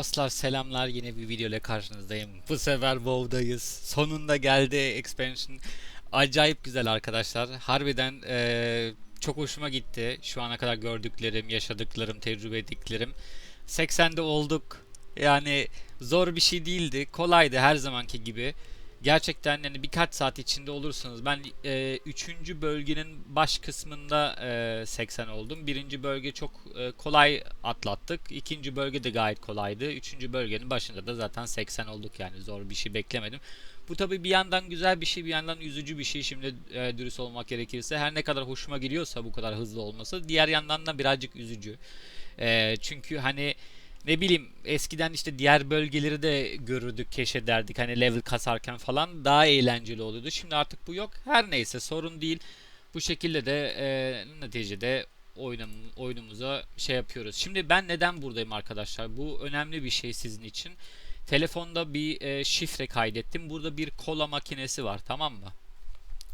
Dostlar selamlar yine bir video ile karşınızdayım. Bu sefer WoW'dayız. Sonunda geldi expansion. Acayip güzel arkadaşlar. Harbiden eee, çok hoşuma gitti. Şu ana kadar gördüklerim, yaşadıklarım, tecrübe ettiklerim. 80'de olduk. Yani zor bir şey değildi. Kolaydı her zamanki gibi. Gerçekten yani birkaç saat içinde olursunuz. Ben 3. bölgenin baş kısmında e, 80 oldum. Birinci bölge çok e, kolay atlattık. İkinci bölge de gayet kolaydı. Üçüncü bölgenin başında da zaten 80 olduk yani zor bir şey beklemedim. Bu tabi bir yandan güzel bir şey bir yandan üzücü bir şey şimdi e, dürüst olmak gerekirse. Her ne kadar hoşuma gidiyorsa bu kadar hızlı olması diğer yandan da birazcık üzücü. E, çünkü hani ne bileyim eskiden işte diğer bölgeleri de görürdük, keşfederdik. Hani level kasarken falan daha eğlenceli oluyordu. Şimdi artık bu yok. Her neyse sorun değil. Bu şekilde de e, neticede oyunum, oyunumuza şey yapıyoruz. Şimdi ben neden buradayım arkadaşlar? Bu önemli bir şey sizin için. Telefonda bir e, şifre kaydettim. Burada bir kola makinesi var tamam mı?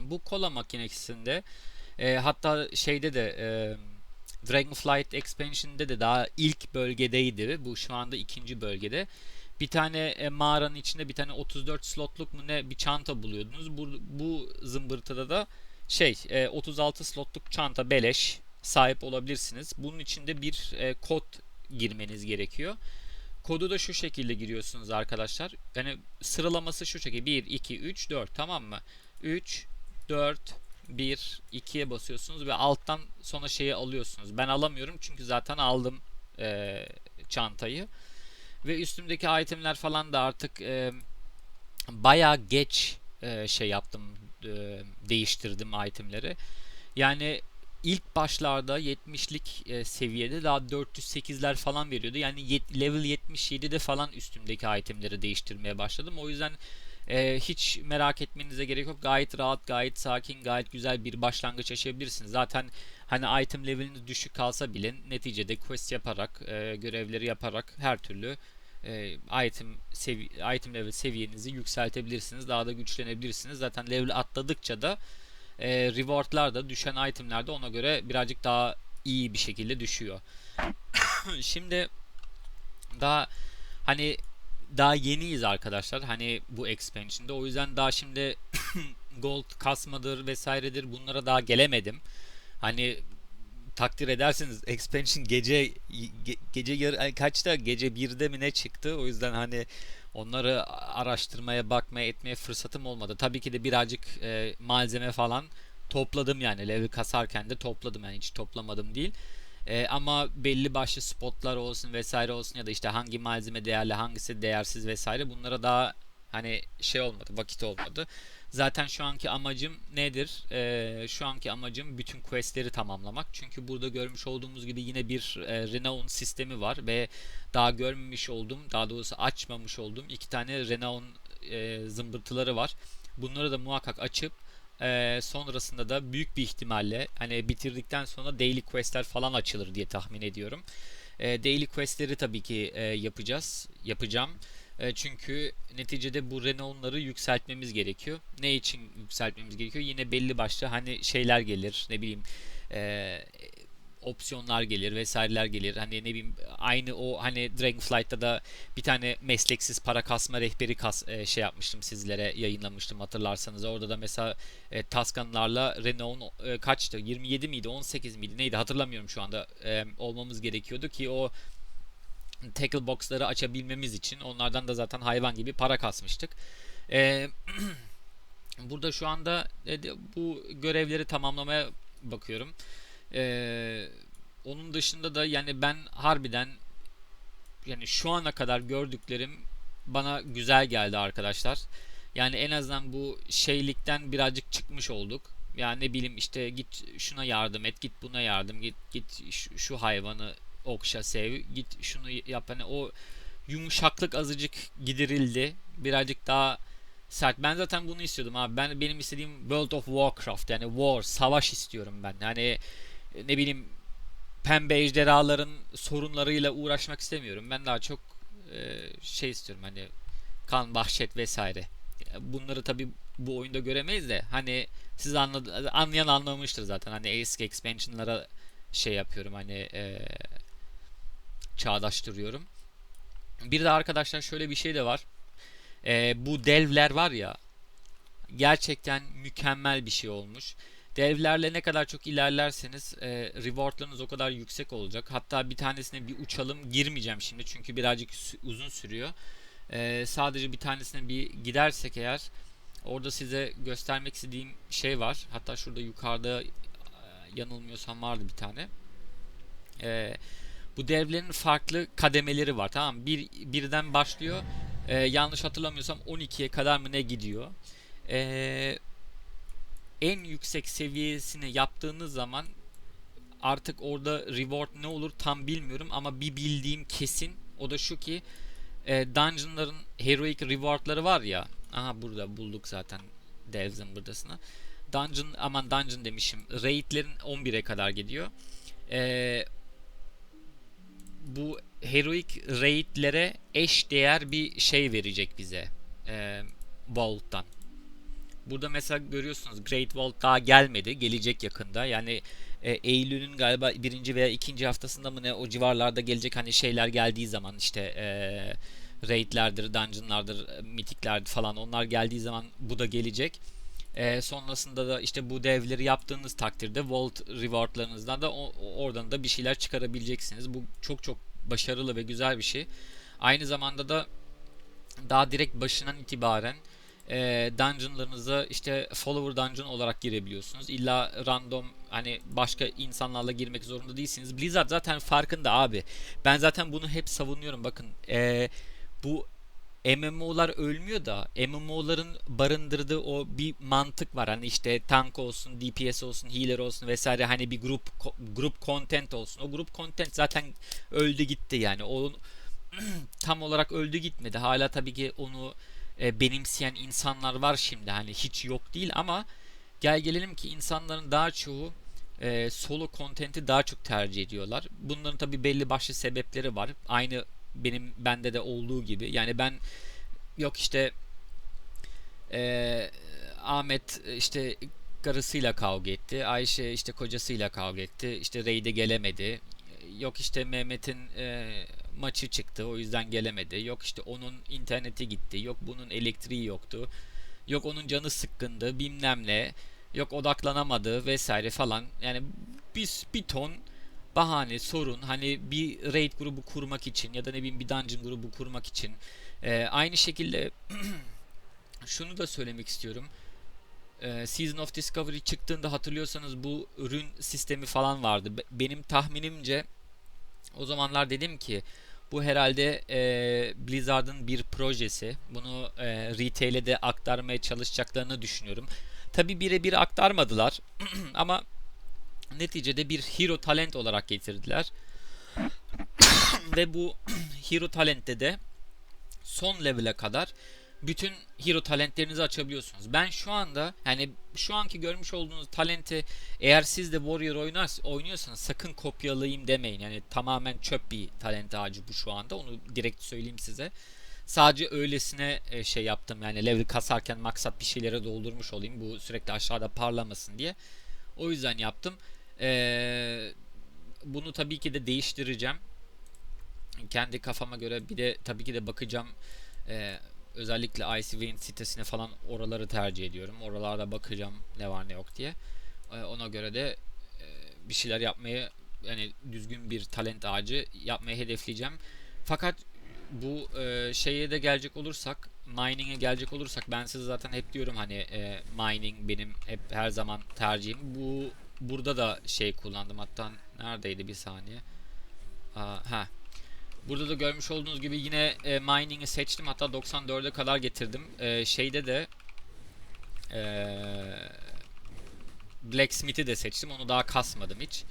Bu kola makinesinde e, hatta şeyde de e, Dragonflight Expansion'de de daha ilk bölgedeydi. Bu şu anda ikinci bölgede. Bir tane e, mağaranın içinde bir tane 34 slotluk mu ne bir çanta buluyordunuz. Bu, bu zımbırtıda da şey e, 36 slotluk çanta beleş sahip olabilirsiniz. Bunun içinde bir e, kod girmeniz gerekiyor. Kodu da şu şekilde giriyorsunuz arkadaşlar. Yani sıralaması şu şekilde 1 2 3 4 tamam mı? 3 4 1 2'ye basıyorsunuz ve alttan sonra şeyi alıyorsunuz. Ben alamıyorum çünkü zaten aldım e, çantayı. Ve üstümdeki itemler falan da artık e, bayağı geç e, şey yaptım e, değiştirdim itemleri. Yani ilk başlarda 70'lik e, seviyede daha 408'ler falan veriyordu. Yani yet, level 77'de falan üstümdeki itemleri değiştirmeye başladım. O yüzden e, hiç merak etmenize gerek yok. Gayet rahat, gayet sakin, gayet güzel bir başlangıç yaşayabilirsiniz. Zaten hani item leveliniz düşük kalsa bile neticede quest yaparak, e, görevleri yaparak her türlü e, item sevi item level seviyenizi yükseltebilirsiniz. Daha da güçlenebilirsiniz. Zaten level atladıkça da e, rewardlar da düşen itemler de ona göre birazcık daha iyi bir şekilde düşüyor. Şimdi daha hani daha yeniyiz arkadaşlar. Hani bu expansion'da. O yüzden daha şimdi gold kasmadır vesairedir bunlara daha gelemedim. Hani takdir edersiniz expansion gece ge, gece yarı kaçta gece 1'de mi ne çıktı? O yüzden hani onları araştırmaya, bakmaya, etmeye fırsatım olmadı. Tabii ki de birazcık e, malzeme falan topladım yani level kasarken de topladım yani hiç toplamadım değil. E, ama belli başlı spotlar olsun vesaire olsun ya da işte hangi malzeme değerli hangisi değersiz vesaire bunlara daha hani şey olmadı vakit olmadı. Zaten şu anki amacım nedir? E, şu anki amacım bütün questleri tamamlamak. Çünkü burada görmüş olduğumuz gibi yine bir e, renown sistemi var ve daha görmemiş olduğum daha doğrusu açmamış olduğum iki tane renown e, zımbırtıları var. Bunları da muhakkak açıp ee, sonrasında da büyük bir ihtimalle hani bitirdikten sonra daily questler falan açılır diye tahmin ediyorum. Ee, daily questleri tabii ki e, yapacağız. Yapacağım. E, çünkü neticede bu Renault'ları yükseltmemiz gerekiyor. Ne için yükseltmemiz gerekiyor? Yine belli başlı hani şeyler gelir. Ne bileyim e, opsiyonlar gelir vesaireler gelir. Hani ne bileyim aynı o hani Dragonflight'ta da bir tane mesleksiz para kasma rehberi kas, e, şey yapmıştım sizlere yayınlamıştım hatırlarsanız. Orada da mesela e, Taskanlarla Renault e, kaçtı? 27 miydi? 18 miydi? Neydi? Hatırlamıyorum şu anda. E, olmamız gerekiyordu ki o tackle box'ları açabilmemiz için onlardan da zaten hayvan gibi para kasmıştık. E, burada şu anda e, bu görevleri tamamlamaya bakıyorum. Ee, onun dışında da yani ben harbiden yani şu ana kadar gördüklerim bana güzel geldi arkadaşlar. Yani en azından bu şeylikten birazcık çıkmış olduk. Yani ne bileyim işte git şuna yardım et, git buna yardım, git git şu, şu hayvanı okşa sev, git şunu yap hani o yumuşaklık azıcık giderildi. Birazcık daha sert. Ben zaten bunu istiyordum abi. Ben benim istediğim World of Warcraft yani war, savaş istiyorum ben. Yani ne bileyim pembe ejderhaların sorunlarıyla uğraşmak istemiyorum. Ben daha çok e, şey istiyorum hani kan, vahşet vesaire. Bunları tabi bu oyunda göremeyiz de hani siz anladı, anlayan anlamıştır zaten. Hani eski expansion'lara şey yapıyorum hani e, çağdaştırıyorum. Bir de arkadaşlar şöyle bir şey de var. Ee, bu devler var ya gerçekten mükemmel bir şey olmuş. Devlerle ne kadar çok ilerlerseniz e, rewardlarınız o kadar yüksek olacak. Hatta bir tanesine bir uçalım girmeyeceğim şimdi çünkü birazcık uzun sürüyor. E, sadece bir tanesine bir gidersek eğer orada size göstermek istediğim şey var. Hatta şurada yukarıda e, yanılmıyorsam vardı bir tane. E, bu devlerin farklı kademeleri var tamam mı? Bir, birden başlıyor. E, yanlış hatırlamıyorsam 12'ye kadar mı ne gidiyor? Eee en yüksek seviyesini yaptığınız zaman artık orada reward ne olur tam bilmiyorum ama bir bildiğim kesin. O da şu ki e, dungeonların heroic rewardları var ya. Aha burada bulduk zaten Devs'in buradasını. Dungeon aman dungeon demişim. Raidlerin 11'e kadar gidiyor. E, bu heroic raidlere eş değer bir şey verecek bize e, Vault'tan Burada mesela görüyorsunuz Great Wall daha gelmedi. Gelecek yakında. Yani e, Eylül'ün galiba birinci veya ikinci haftasında mı ne o civarlarda gelecek hani şeyler geldiği zaman işte e, raidlerdir, dungeonlardır, mitiklerdir falan onlar geldiği zaman bu da gelecek. E, sonrasında da işte bu devleri yaptığınız takdirde Vault rewardlarınızdan da o, oradan da bir şeyler çıkarabileceksiniz. Bu çok çok başarılı ve güzel bir şey. Aynı zamanda da daha direkt başından itibaren e, dungeonlarınıza işte follower dungeon olarak girebiliyorsunuz. İlla random hani başka insanlarla girmek zorunda değilsiniz. Blizzard zaten farkında abi. Ben zaten bunu hep savunuyorum. Bakın e, bu MMO'lar ölmüyor da MMO'ların barındırdığı o bir mantık var. Hani işte tank olsun, DPS olsun, healer olsun vesaire hani bir grup grup content olsun. O grup content zaten öldü gitti yani. O tam olarak öldü gitmedi. Hala tabii ki onu e, benimseyen insanlar var şimdi hani hiç yok değil ama gel gelelim ki insanların daha çoğu e, solo content'i daha çok tercih ediyorlar. Bunların tabi belli başlı sebepleri var. Aynı benim bende de olduğu gibi. Yani ben yok işte e, Ahmet işte karısıyla kavga etti. Ayşe işte kocasıyla kavga etti. İşte raid'e gelemedi. Yok işte Mehmet'in e, maçı çıktı o yüzden gelemedi. Yok işte onun interneti gitti. Yok bunun elektriği yoktu. Yok onun canı sıkkındı bilmem ne. Yok odaklanamadı vesaire falan. Yani bir, bir ton bahane, sorun hani bir raid grubu kurmak için ya da ne bileyim bir dungeon grubu kurmak için. Ee, aynı şekilde şunu da söylemek istiyorum. Ee, Season of Discovery çıktığında hatırlıyorsanız bu ürün sistemi falan vardı. Benim tahminimce o zamanlar dedim ki bu herhalde e, Blizzard'ın bir projesi. Bunu e, retail'e de aktarmaya çalışacaklarını düşünüyorum. Tabi birebir aktarmadılar ama neticede bir hero talent olarak getirdiler. Ve bu hero talent'te de son level'e kadar bütün hero talentlerinizi açabiliyorsunuz. Ben şu anda yani şu anki görmüş olduğunuz talenti eğer siz de Warrior oynar, oynuyorsanız sakın kopyalayayım demeyin. Yani tamamen çöp bir talent ağacı bu şu anda. Onu direkt söyleyeyim size. Sadece öylesine e, şey yaptım yani level kasarken maksat bir şeylere doldurmuş olayım. Bu sürekli aşağıda parlamasın diye. O yüzden yaptım. Ee, bunu tabii ki de değiştireceğim. Kendi kafama göre bir de tabii ki de bakacağım. Ee, özellikle ICV'nin sitesine falan oraları tercih ediyorum. Oralarda bakacağım ne var ne yok diye. E, ona göre de e, bir şeyler yapmayı yani düzgün bir talent ağacı yapmayı hedefleyeceğim. Fakat bu e, şeye de gelecek olursak mining'e gelecek olursak ben size zaten hep diyorum hani mining benim hep her zaman tercihim. Bu burada da şey kullandım hatta neredeydi bir saniye. Ha Burada da görmüş olduğunuz gibi yine e, mining'i seçtim. Hatta 94'e kadar getirdim. E, şeyde de e, Blacksmith'i de seçtim. Onu daha kasmadım hiç.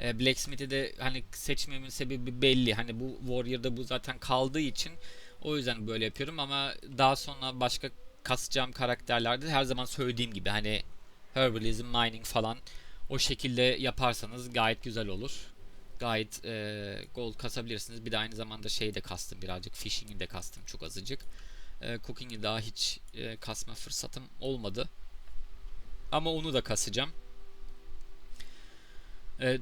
E, Blacksmith'i de hani seçmemin sebebi belli. Hani bu Warrior'da bu zaten kaldığı için o yüzden böyle yapıyorum ama daha sonra başka kasacağım karakterlerde her zaman söylediğim gibi hani Herbalism, Mining falan o şekilde yaparsanız gayet güzel olur gayet e, gold kasabilirsiniz. Bir de aynı zamanda şeyi de kastım birazcık. Fishing'i de kastım çok azıcık. E, cooking'i daha hiç e, kasma fırsatım olmadı. Ama onu da kasacağım. E,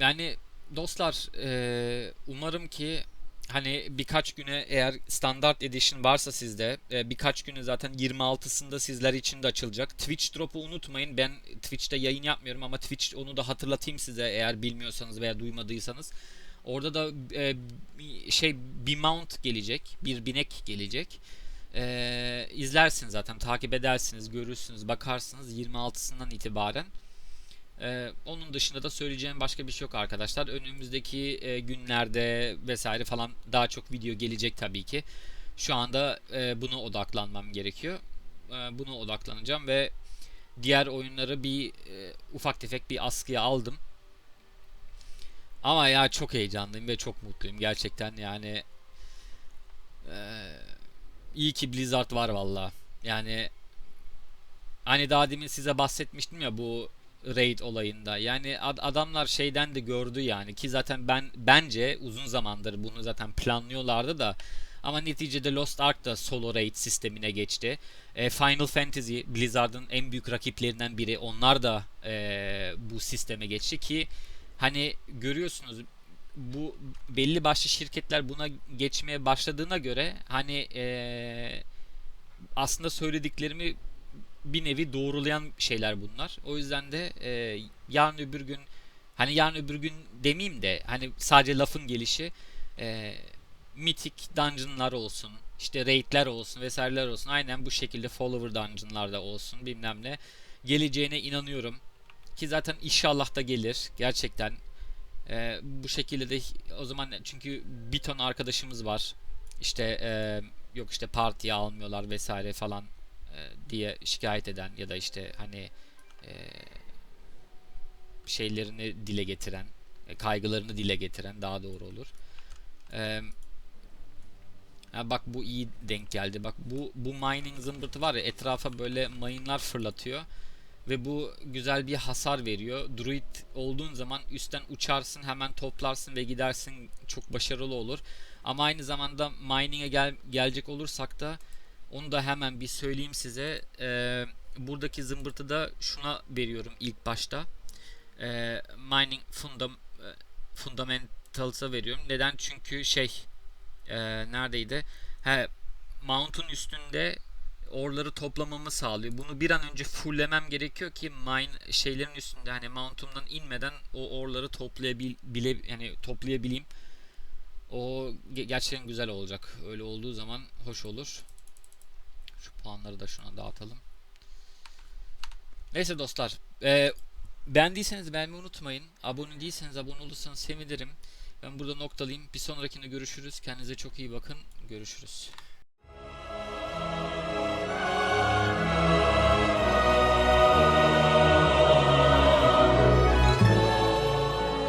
yani dostlar e, umarım ki hani birkaç güne eğer standart edition varsa sizde e, birkaç günü zaten 26'sında sizler için de açılacak. Twitch drop'u unutmayın. Ben Twitch'te yayın yapmıyorum ama Twitch onu da hatırlatayım size eğer bilmiyorsanız veya duymadıysanız. Orada da e, şey bir mount gelecek, bir binek gelecek. E, izlersiniz zaten, takip edersiniz, görürsünüz, bakarsınız 26'sından itibaren. Ee, onun dışında da söyleyeceğim başka bir şey yok arkadaşlar. Önümüzdeki e, günlerde vesaire falan daha çok video gelecek tabii ki. Şu anda e, buna odaklanmam gerekiyor. E, buna odaklanacağım ve diğer oyunları bir e, ufak tefek bir askıya aldım. Ama ya çok heyecanlıyım ve çok mutluyum gerçekten yani. E, iyi ki Blizzard var valla. Yani hani daha demin size bahsetmiştim ya bu raid olayında. Yani ad- adamlar şeyden de gördü yani ki zaten ben bence uzun zamandır bunu zaten planlıyorlardı da ama neticede Lost Ark da solo raid sistemine geçti. E, Final Fantasy Blizzard'ın en büyük rakiplerinden biri. Onlar da e, bu sisteme geçti ki hani görüyorsunuz bu belli başlı şirketler buna geçmeye başladığına göre hani e, aslında söylediklerimi bir nevi doğrulayan şeyler bunlar. O yüzden de e, yarın öbür gün hani yarın öbür gün demeyeyim de hani sadece lafın gelişi e, mitik dungeonlar olsun işte raidler olsun vesaireler olsun aynen bu şekilde follower dungeonlarda olsun bilmem ne geleceğine inanıyorum. Ki zaten inşallah da gelir gerçekten. E, bu şekilde de o zaman çünkü bir ton arkadaşımız var. İşte e, yok işte partiye almıyorlar vesaire falan e, diye şikayet eden ya da işte hani e, şeylerini dile getiren, e, kaygılarını dile getiren daha doğru olur. E, ha bak bu iyi denk geldi. Bak bu bu mining zımbırtı var ya etrafa böyle mayınlar fırlatıyor ve bu güzel bir hasar veriyor. Druid olduğun zaman üstten uçarsın, hemen toplarsın ve gidersin. Çok başarılı olur. Ama aynı zamanda mining'e gel gelecek olursak da onu da hemen bir söyleyeyim size. Ee, buradaki zımbırtı da şuna veriyorum ilk başta. Ee, mining fundam, e, Fundamentals'a veriyorum. Neden? Çünkü şey e, neredeydi? He, Mount'un üstünde orları toplamamı sağlıyor. Bunu bir an önce fulllemem gerekiyor ki mine şeylerin üstünde hani mount'umdan inmeden o orları toplayabil bile yani toplayabileyim. O gerçekten güzel olacak. Öyle olduğu zaman hoş olur. Şu puanları da şuna dağıtalım. Neyse dostlar. E, beğendiyseniz beğenmeyi unutmayın. Abone değilseniz abone olursanız sevinirim. Ben burada noktalayayım. Bir sonrakinde görüşürüz. Kendinize çok iyi bakın. Görüşürüz.